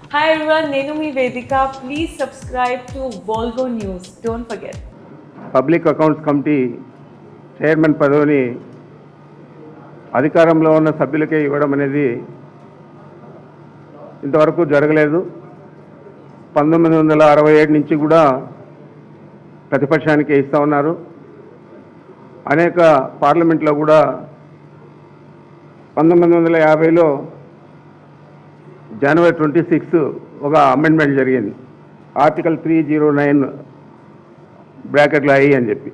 Hi everyone నేను మీ Vedika please subscribe to Volvo news don't forget public accounts committee chairman పదవిని అధికారంలో ఉన్న సభ్యులకే ఇవ్వడం అనేది ఇంతవరకు జరగలేదు. పంతొమ్మిది వందల అరవై ఏడు నుంచి కూడా ప్రతిపక్షానికి ఇస్తూ ఉన్నారు. అనేక పార్లమెంట్లో కూడా పంతొమ్మిది వందల యాభైలో జనవరి ట్వంటీ సిక్స్ ఒక అమెండ్మెంట్ జరిగింది. ఆర్టికల్ త్రీ జీరో నైన్ బ్రాకెట్లో అయ్యి అని చెప్పి.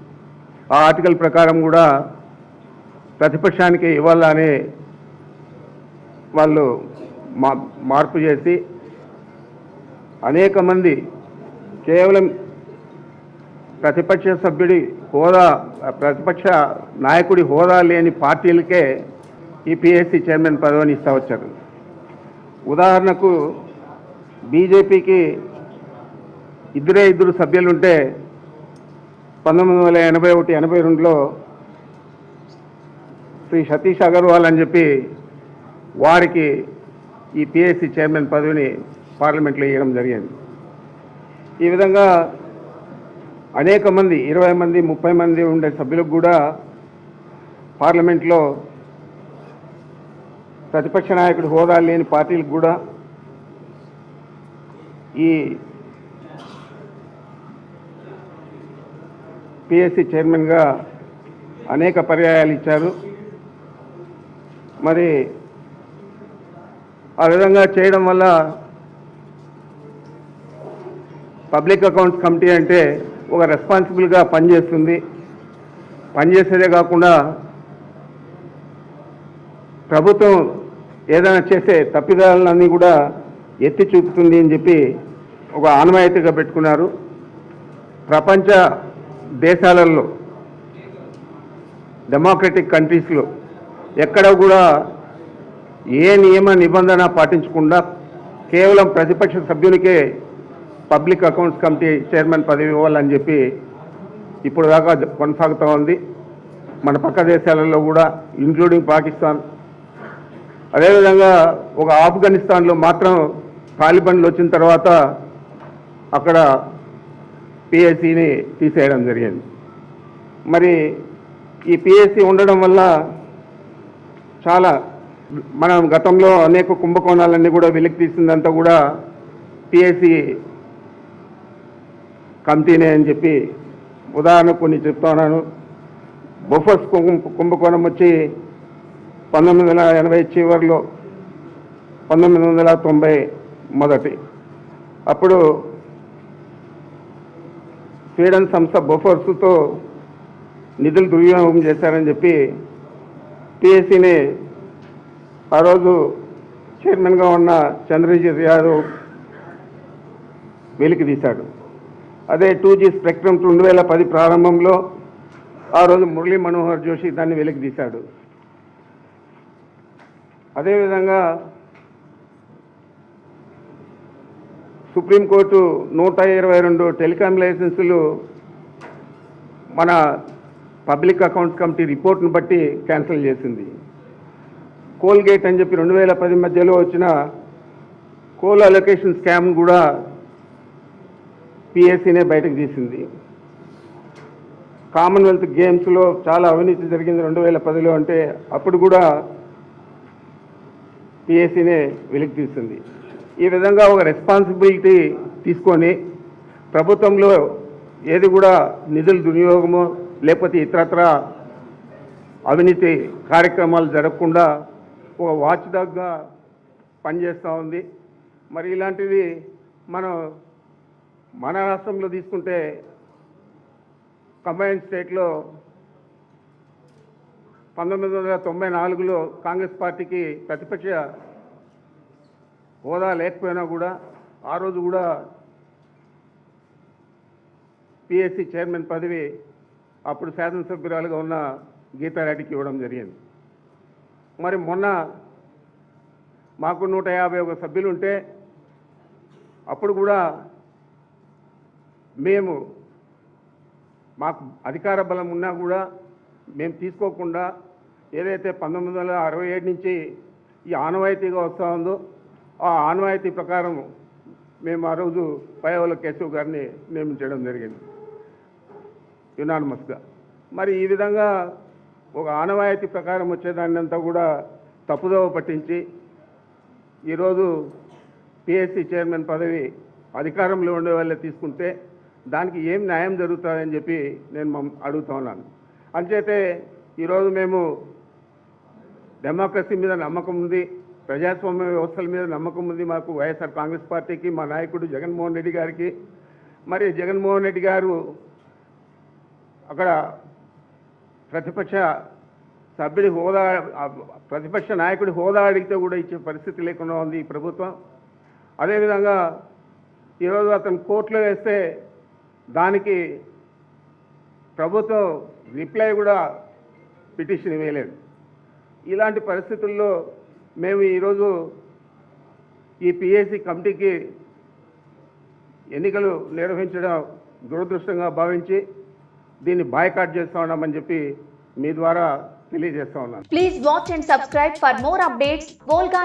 ఆ ఆర్టికల్ ప్రకారం కూడా ప్రతిపక్షానికి ఇవ్వాలని వాళ్ళు మా మార్పు చేసి అనేక మంది కేవలం ప్రతిపక్ష సభ్యుడి హోదా ప్రతిపక్ష నాయకుడి హోదా లేని పార్టీలకే ఈ పిఎస్సి చైర్మన్ పదవిని ఇస్తా వచ్చారు. ఉదాహరణకు బీజేపీకి ఇద్దరే ఇద్దరు సభ్యులుంటే పంతొమ్మిది వందల ఎనభై ఒకటి ఎనభై రెండులో శ్రీ సతీష్ అగర్వాల్ అని చెప్పి వారికి ఈ పిఎస్సి చైర్మన్ పదవిని పార్లమెంట్లో ఇవ్వడం జరిగింది. ఈ విధంగా అనేక మంది ఇరవై మంది ముప్పై మంది ఉండే సభ్యులకు కూడా పార్లమెంట్లో ప్రతిపక్ష నాయకుడు హోదా లేని పార్టీలకు కూడా ఈ పిఎస్సి చైర్మన్గా అనేక పర్యాయాలు ఇచ్చారు. మరి ఆ విధంగా చేయడం వల్ల పబ్లిక్ అకౌంట్స్ కమిటీ అంటే ఒక రెస్పాన్సిబుల్గా పనిచేస్తుంది. పనిచేసేదే కాకుండా ప్రభుత్వం ఏదైనా చేసే తప్పిదాలన్నీ కూడా ఎత్తి చూపుతుంది అని చెప్పి ఒక ఆనవాయితీగా పెట్టుకున్నారు. ప్రపంచ దేశాలలో డెమోక్రటిక్ కంట్రీస్లో ఎక్కడ కూడా ఏ నియమ నిబంధన పాటించకుండా కేవలం ప్రతిపక్ష సభ్యునికే పబ్లిక్ అకౌంట్స్ కమిటీ చైర్మన్ పదవి ఇవ్వాలని చెప్పి ఇప్పుడు దాకా కొనసాగుతూ ఉంది. మన పక్క దేశాలలో కూడా ఇంక్లూడింగ్ పాకిస్తాన్ అదేవిధంగా ఒక ఆఫ్ఘనిస్తాన్లో మాత్రం తాలిబన్లు వచ్చిన తర్వాత అక్కడ పిఎస్సిని తీసేయడం జరిగింది. మరి ఈ పిఎస్సి ఉండడం వల్ల చాలా మనం గతంలో అనేక కుంభకోణాలన్నీ కూడా వెలికి తీసిందంతా కూడా పిఎస్సి కమిటీనే అని చెప్పి ఉదాహరణ కొన్ని చెప్తున్నాను బొఫర్స్ కుంభకోణం వచ్చి పంతొమ్మిది వందల ఎనభై చివరిలో పంతొమ్మిది వందల తొంభై మొదటి. అప్పుడు స్వీడన్ సంస్థ బొఫోర్స్తో నిధులు దుర్వినియోగం చేశారని చెప్పి పిఎస్సిని ఆ రోజు చైర్మన్గా ఉన్న చంద్రజిత్ యాదవ్ వెలికి తీశాడు. అదే టూ జీ స్పెక్ట్రమ్ రెండు వేల పది ప్రారంభంలో ఆ రోజు మురళీ మనోహర్ జోషి దాన్ని వెలికి తీశాడు. అదేవిధంగా సుప్రీంకోర్టు నూట ఇరవై రెండు టెలికాం లైసెన్సులు మన పబ్లిక్ అకౌంట్స్ కమిటీ రిపోర్ట్ను బట్టి క్యాన్సిల్ చేసింది. కోల్గేట్ అని చెప్పి రెండు వేల పది మధ్యలో వచ్చిన కోల్ అలొకేషన్ స్కామ్ కూడా పిఎస్సీనే బయటకు తీసింది. కామన్వెల్త్ గేమ్స్లో చాలా అవినీతి జరిగింది రెండు వేల పదిలో అంటే అప్పుడు కూడా పిఎస్సీనే వెలికి తీస్తుంది ఈ విధంగా ఒక రెస్పాన్సిబిలిటీ తీసుకొని ప్రభుత్వంలో ఏది కూడా నిధుల దుర్వినియోగము లేకపోతే ఇతరత్ర అవినీతి కార్యక్రమాలు జరగకుండా ఒక వాచ్ డాగ్గా పనిచేస్తూ ఉంది. మరి ఇలాంటివి మనం మన రాష్ట్రంలో తీసుకుంటే కంబైన్ స్టేట్లో పంతొమ్మిది వందల తొంభై నాలుగులో కాంగ్రెస్ పార్టీకి ప్రతిపక్ష హోదా లేకపోయినా కూడా ఆ రోజు కూడా పిఎస్సి చైర్మన్ పదవి అప్పుడు శాసనసభ్యురాలుగా ఉన్న గీతారెడ్డికి ఇవ్వడం జరిగింది. మరి మొన్న మాకు నూట యాభై ఒక సభ్యులు ఉంటే అప్పుడు కూడా మేము మాకు అధికార బలం ఉన్నా కూడా మేము తీసుకోకుండా ఏదైతే పంతొమ్మిది వందల అరవై ఏడు నుంచి ఈ ఆనవాయితీగా వస్తూ ఉందో ఆ ఆనవాయితీ ప్రకారం మేము ఆ రోజు పైవల కేశవ్ గారిని నియమించడం జరిగింది. యునానిమస్గా మరి ఈ విధంగా ఒక ఆనవాయితీ ప్రకారం వచ్చేదాన్ని అంతా కూడా తప్పుదోవ పట్టించి ఈరోజు పిఎస్సి చైర్మన్ పదవి అధికారంలో ఉండే వాళ్ళే తీసుకుంటే దానికి ఏం న్యాయం జరుగుతుందని చెప్పి నేను మమ్ అడుగుతా ఉన్నాను. అంచేతే ఈరోజు మేము డెమోక్రసీ మీద నమ్మకం ఉంది ప్రజాస్వామ్య వ్యవస్థల మీద నమ్మకం ఉంది మాకు వైఎస్ఆర్ కాంగ్రెస్ పార్టీకి మా నాయకుడు జగన్మోహన్ రెడ్డి గారికి. మరి జగన్మోహన్ రెడ్డి గారు అక్కడ ప్రతిపక్ష సభ్యుడి హోదా ప్రతిపక్ష నాయకుడి హోదా అడిగితే కూడా ఇచ్చే పరిస్థితి లేకుండా ఉంది ఈ ప్రభుత్వం. అదేవిధంగా ఈరోజు అతను కోర్టులో వేస్తే దానికి ప్రభుత్వం రిప్లై కూడా పిటిషన్ ఇవ్వలేదు ఇలాంటి పరిస్థితుల్లో మేము ఈరోజు ఈ పిఎస్సి కమిటీకి ఎన్నికలు నిర్వహించడం దురదృష్టంగా భావించి దీన్ని బాయ్కాట్ చేస్తా ఉన్నామని చెప్పి మీ ద్వారా తెలియజేస్తా ఉన్నాను. Please watch and subscribe for more updates Volga